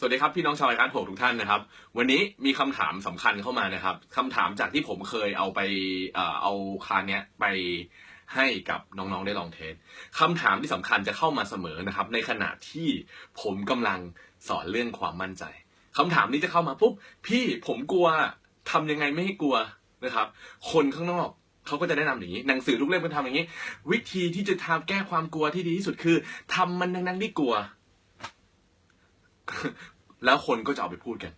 สวัสดีครับพี่น้องชาวรายการโผทุกท่านนะครับ วันนี้มีคำถามสำคัญเข้ามานะครับคำถามจากที่ผมเคยเอาไปเอาคานเนี้ยไปให้กับน้องๆได้ลองเทสคำถามที่สำคัญจะเข้ามาเสมอนะครับ ในขณะที่ผมกำลังสอนเรื่องความมั่นใจคำถามนี้จะเข้ามาปุ๊บพี่ผมกลัวทำยังไงไม่ให้กลัวนะครับ คนข้างนอกเขาก็จะแนะนำอย่างนี้ หนังสือทุกเล่มก็ทำอย่างนี้ วิธีที่จะทำแก้ความกลัวที่ดีที่สุดคือทำมันทั้งๆที่กลัว แล้วคนก็จะเอาไปพูดกัน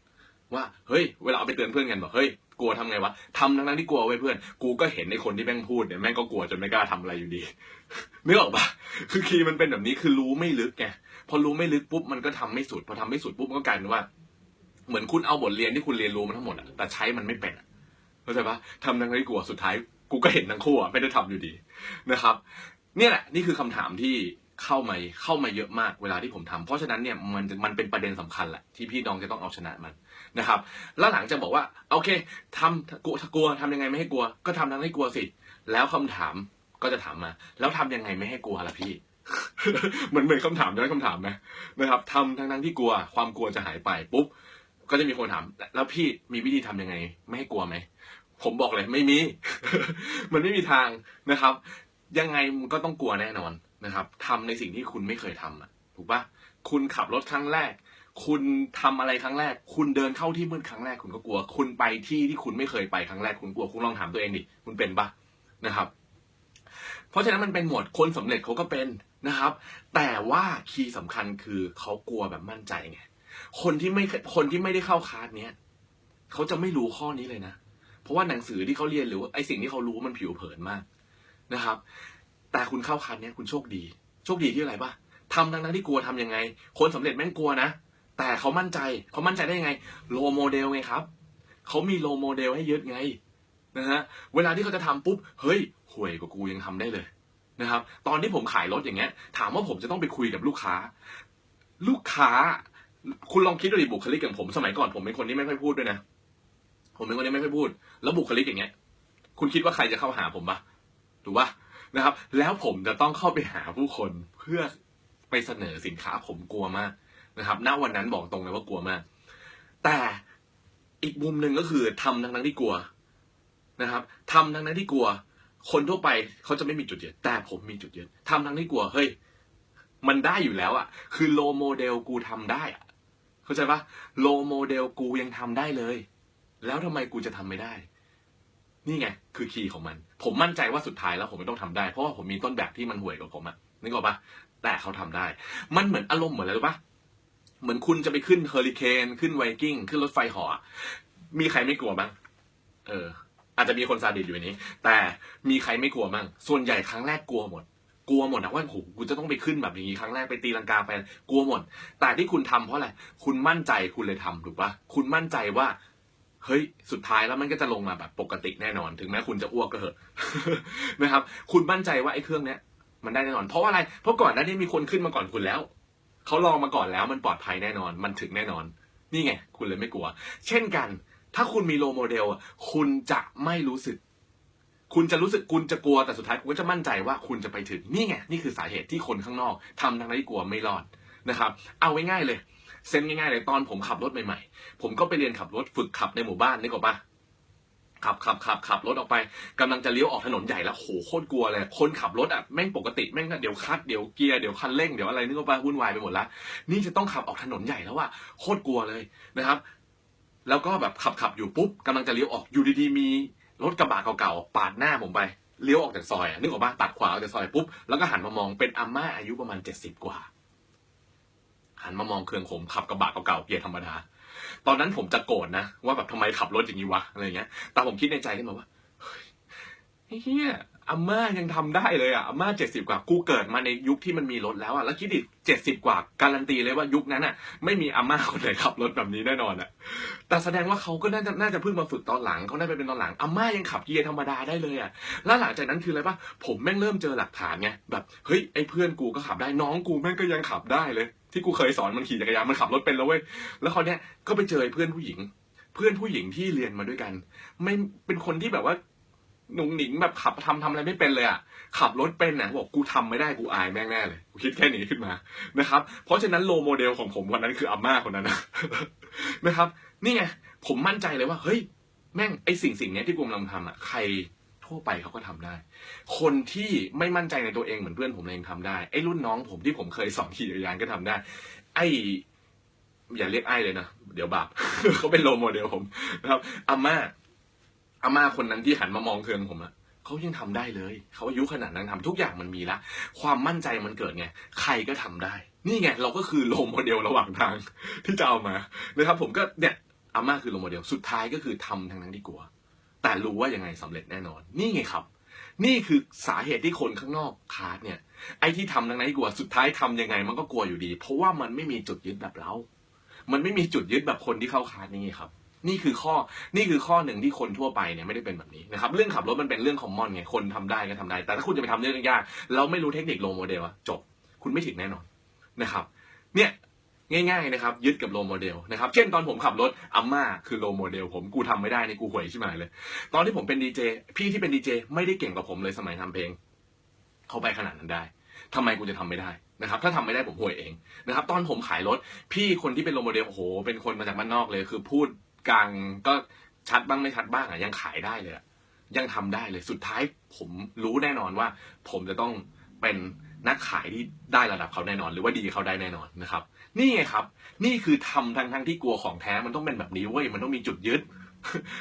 ว่าเฮ้ยเวลาเอาไปเตือนเพื่อนกันบอกเฮ้ยกลัวทำไงวะทำทั้งนั้นที่กลัวไว้เพื่อน กูก็เห็นในคนที่แม่งพูดเนี่ยแม่งก็กลัวจนไม่กล้าทำอะไรอยู่ดีนึกออกปะคือคีย์มันเป็นแบบนี้คือรู้ไม่ลึกไงพอรู้ไม่ลึกปุ๊บมันก็ทำไม่สุดพอทำไม่สุดปุ๊บมันก็กลายเป็นว่า เหมือนคุณเอาบทเรียนที่คุณเรียนรู้มาทั้งหมดอะแต่ใช้มันไม่เป็นอะเข้าใจปะทำทั้งนั้นที่กลัวสุดท้าย กูก็เห็นทั้งคู่อะไม่ได้ทำอยู่ดีนะครับ เนี่ยแหละนี่คือคำถามที่ เข้ามาเข้ามาเยอะมากเวลาที่ผมทำเพราะฉะนั้นเนี่ยมันมันเป็นประเด็นสำคัญแหละที่พี่น้องจะต้องเอาชนะมันนะครับ แล้วหลังจะบอกว่าโอเคทำกลัวกลัวทำยังไงไม่ให้กลัว ก็ทำทั้งให้กลัวสิ แล้วคำถามก็จะถามมา แล้วทำยังไงไม่ให้กลัวล่ะพี่เหมือนเหมือนคำถามย้อนคำถามไหมนะครับทำทั้งทั้งที่กลัว ความกลัวจะหายไปปุ๊บก็จะมีคนถาม แล้วพี่มีวิธีทำยังไง ไม่ให้กลัวไหมผมบอกเลยไม่มี มันไม่มีทางนะครับ ยังไงมันก็ต้องกลัวแน่นอน นะครับทำในสิ่งที่คุณไม่เคยทำอะถูกปะคุณขับรถครั้งแรก คุณทำอะไรครั้งแรก คุณเดินเข้าที่มืดครั้งแรกคุณก็กลัว คุณไปที่ที่คุณไม่เคยไปครั้งแรกคุณกลัว คุณลองถามตัวเองดิคุณเป็นปะนะครับ เพราะฉะนั้นมันเป็นหมวดคนสำเร็จเขาก็เป็นนะครับ แต่ว่าคีย์สำคัญคือเขากลัวแบบมั่นใจไงคนที่ไม่คนที่ไม่ได้เข้าคาสเนี้ยเขาจะไม่รู้ข้อนี้เลยนะ เพราะว่าหนังสือที่เขาเรียนหรือว่าไอสิ่งที่เขารู้มันผิวเผินมากนะครับ แต่คุณเข้าคันเนี้ยคุณโชคดี โชคดีที่อะไรปะทำทั้งนั้นที่กลัวทำยังไง คนสำเร็จแม่งกลัวนะ แต่เขามั่นใจเขามั่นใจได้ยังไง โลโมเดลไงครับ เขามีโลโมเดลให้ยึดไงนะฮะเวลาที่เขาจะทำปุ๊บเฮ้ยห่วยกว่ากูยังทำได้เลยนะครับตอนที่ผมขายรถอย่างเงี้ย ถามว่าผมจะต้องไปคุยกับลูกค้า ลูกค้า คุณลองคิดดูดิบุคลิกอย่างผมสมัยก่อนผมเป็นคนที่ไม่ค่อยพูดด้วยนะผมเป็นคนที่ไม่ค่อยพูด แล้วบุคลิกอย่างเงี้ย คุณคิดว่าใครจะเข้าหาผมปะถูกปะ นะครับ แล้วผมจะต้องเข้าไปหาผู้คนเพื่อไปเสนอสินค้าผมกลัวมากนะครับ ณ วันนั้นบอกตรงเลยว่ากลัวมาก แต่อีกมุมหนึ่งก็คือทำทั้งนั้นที่กลัวนะครับทำทั้งนั้นที่กลัว คนทั่วไปเขาจะไม่มีจุดยืนแต่ผมมีจุดยืนทำทั้งที่กลัว เฮ้ย มันได้อยู่แล้วอะคือโลโมเดลกูทำได้อะเข้าใจปะโลโมเดลกูยังทำได้เลย แล้วทำไมกูจะทำไม่ได้ นี่ไง คือคีย์ของมัน ผมมั่นใจว่าสุดท้ายแล้วผมไม่ต้องทำได้ เพราะว่าผมมีต้นแบบที่มันห่วยกว่าผมอะนึกออกปะแต่เขาทำได้ มันเหมือนอารมณ์เหมือนอะไรรู้ปะเหมือนคุณจะไปขึ้นเฮอริเคนขึ้นไวกิ้ง ขึ้นรถไฟหาะมีใครไม่กลัวบ้างเออ อาจจะมีคนซาดิสอยู่ในนี้ แต่มีใครไม่กลัวบ้างส่วนใหญ่ครั้งแรกกลัวหมดกลัวหมดนะว่าโอ้โหกูจะต้องไปขึ้นแบบนี้ครั้งแรกไปตีลังกาไปกลัวหมด แต่ที่คุณทำเพราะอะไร คุณมั่นใจคุณเลยทำถูกปะคุณมั่นใจว่า เฮ้ยสุดท้ายแล้วมันก็จะลงมาแบบปกติแน่นอน ถึงแม้คุณจะอ้วกก็เถอะนะครับ คุณมั่นใจว่าไอ้เครื่องเนี้ยมันได้แน่นอน เพราะว่าอะไรเพราะก่อนหน้านี้มีคนขึ้นมาก่อนคุณแล้วเขาลองมาก่อนแล้วมันปลอดภัยแน่นอน มันถึงแน่นอน นี่ไง คุณเลยไม่กลัว เช่นกัน ถ้าคุณมีโลโมเดลคุณจะไม่รู้สึก คุณจะรู้สึกคุณจะกลัวแต่สุดท้ายคุณก็จะมั่นใจว่าคุณจะไปถึงนี่ไงนี่คือสาเหตุที่คนข้างนอกทำทั้งที่กลัวไม่รอดนะครับ เอาไว้ง่ายเลย เซนง่ายๆเลยตอนผมขับรถใหม่ๆ ผมก็ไปเรียนขับรถฝึกขับในหมู่บ้านนึกออกปะขับขับขับขับรถออกไปกำลังจะเลี้ยวออกถนนใหญ่แล้วโหโคตรกลัวเลยคนขับรถอะแม่งปกติแม่งก็เดี๋ยวคัดเดี๋ยวเกียร์เดี๋ยวคันเร่งเดี๋ยวอะไรนึกออกปะวุ่นวายไปหมดละนี่จะต้องขับออกถนนใหญ่แล้วว่าโคตรกลัวเลยนะครับ แล้วก็แบบขับขับอยู่ปุ๊บกำลังจะเลี้ยวออกอยู่ดีๆมีรถกระบะเก่าๆปาดหน้าผมไปเลี้ยวออกจากซอยนึกออกปะตัดขวาออกจากซอยปุ๊บแล้วก็หันมามองเป็นอาม่าอายุประมาณเจ็ดสิบกว่า หันมามองเครื่องผมขับกระบะเก่าๆเกียร์ธรรมดา ตอนนั้นผมจะโกรธนะ ว่าแบบทำไมขับรถอย่างนี้วะอะไรเงี้ย แต่ผมคิดในใจขึ้นมาว่าเฮ้ยเฮีย อาม่ายังทำได้เลยอะอาม่าเจ็ดสิบกว่ากูเกิดมาในยุคที่มันมีรถแล้วอะแล้วคิดดิเจ็ดสิบกว่าการันตีเลยว่ายุคนั้นอะ ไม่มีอาม่าคนไหนขับรถแบบนี้แน่นอนอะแต่แสดงว่าเขาก็น่าจะน่าจะเพิ่งมาฝึกตอนหลังเขาได้ไปเป็นตอนหลังอาม่ายังขับเกียร์ธรรมดาได้เลยอะแล้วหลังจากนั้นคืออะไรปะผมแม่งเริ่มเจอหลักฐานไงแบบเฮ้ยไอ้เพื่อนกูก็ขับได้น้องกูแม่งก็ยังขับได้เลย ที่กูเคยสอนมันขี่จักรยานมันขับรถเป็นแล้วเว้ยแล้วเขาวเนี้ยก็ไปเจอเพื่อนผู้หญิง เพื่อนผู้หญิงที่เรียนมาด้วยกัน ไม่เป็นคนที่แบบว่า หนุ่งหนิงแบบขับทำทำอะไรไม่เป็นเลยอะขับรถเป็นนะบอกกูทำไม่ได้กูอายแม่งแน่เลยกูคิดแค่นี้ขึ้นมานะครับ เพราะฉะนั้นโลโมเดลของผมวันนั้นคืออาม่าคนนั้นนะนะครับ นี่ไงผมมั่นใจเลยว่า เฮ้ย แม่งไอสิ่งสิ่งเนี้ยที่กูกำลังทำอะใครทั่วไปเขาก็ทำได้ คนที่ไม่มั่นใจในตัวเองเหมือนเพื่อนผมเองทำได้ไอ้รุ่นน้องผมที่ผมเคยสอนขี่จักรยานก็ทำได้ ไออย่าเรียกไอ้เลยนะเดี๋ยวบาปเขาเป็นโลโมเดลผมนะครับอาม่า อาม่าคนนั้นที่หันมามองเคืองผมอะเขายังทำได้เลย เขาอายุขนาดนั้นทำทุกอย่างมันมีละ ความมั่นใจมันเกิดไง ใครก็ทำได้ นี่ไง เราก็คือโลโมเดลระหว่างทางที่จะเอามานะครับ ผมก็เนี่ยอาม่าคือโลโมเดล สุดท้ายก็คือทำทั้งนั้นที่กลัว แต่รู้ว่ายังไงสำเร็จแน่นอน นี่ไงครับ นี่คือสาเหตุที่คนข้างนอกคาดเนี่ย ไอ้ที่ทำทั้งนั้นที่กลัว สุดท้ายทำยังไงมันก็กลัวอยู่ดี เพราะว่ามันไม่มีจุดยึดแบบเรา มันไม่มีจุดยึดแบบคนที่เข้าคาดนี่ครับ นี่คือข้อนี่คือข้อหนึ่งที่คนทั่วไปเนี่ยไม่ได้เป็นแบบนี้นะครับเรื่องขับรถมันเป็นเรื่องคอมมอนไงคนทำได้ก็ทำได้ แต่ถ้าคุณจะไปทำเรื่องยากๆแล้วไม่รู้เทคนิคโลโมเดลอะจบ คุณไม่ถึงแน่นอนนะครับ เนี่ยง่ายๆนะครับยึดกับโลโมเดลนะครับเช่นตอนผมขับรถอัมมาคือโลโมเดลผมกูทำไม่ได้ในกูห่วยชิบหาเลย ตอนที่ผมเป็นดีเจพี่ที่เป็นดีเจไม่ได้เก่งกว่าผมเลยสมัยทำเพลง เขาไปขนาดนั้นได้ทำไมกูจะทำไม่ได้นะครับถ้าทำไม่ได้ผมห่วยเองนะครับตอนผมขายรถพี่คนที่เป็นโลโมเดลโอ้โหเป็นคนมาจากบ้านนอกเลยคือพูด กลางก็ชัดบ้างไม่ชัดบ้างอะยังขายได้เลยอะยังทำได้เลยสุดท้ายผมรู้แน่นอนว่า ผมจะต้องเป็นนักขายที่ได้ระดับเขาแน่นอน หรือว่าดีเขาได้แน่นอนนะครับ นี่ไงครับ นี่คือทำทั้งทั้งที่กลัวของแท้มันต้องเป็นแบบนี้เว้ยมันต้องมีจุดยึด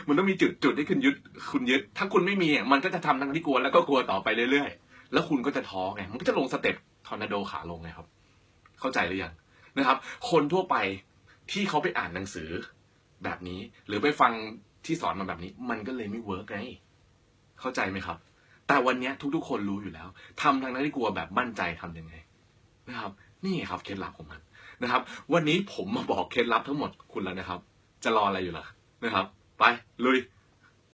มันต้องมีจุดจุดที่คุณยึด คุณยึด ถ้าคุณไม่มีมันก็จะทำทั้งที่กลัวแล้วก็กลัวต่อไปเรื่อยๆ แล้วคุณก็จะท้อไงมันก็จะลงสเต็ปทอร์นาโดขาลงไงครับ เข้าใจหรือยังนะครับ คนทั่วไปที่เขาไปอ่านหนังสือ แบบนี้ หรือไปฟังที่สอนมาแบบนี้ มันก็เลยไม่เวิร์กไงเข้าใจไหมครับ แต่วันนี้ทุกๆ คนรู้อยู่แล้วทำทางนั้นที่กลัวแบบมั่นใจทำยังไง นะครับ นี่ครับเคล็ดลับของมันนะครับ วันนี้ผมมาบอกเคล็ดลับทั้งหมดคุณแล้วนะครับ จะรออะไรอยู่ล่ะนะครับ ไปลุย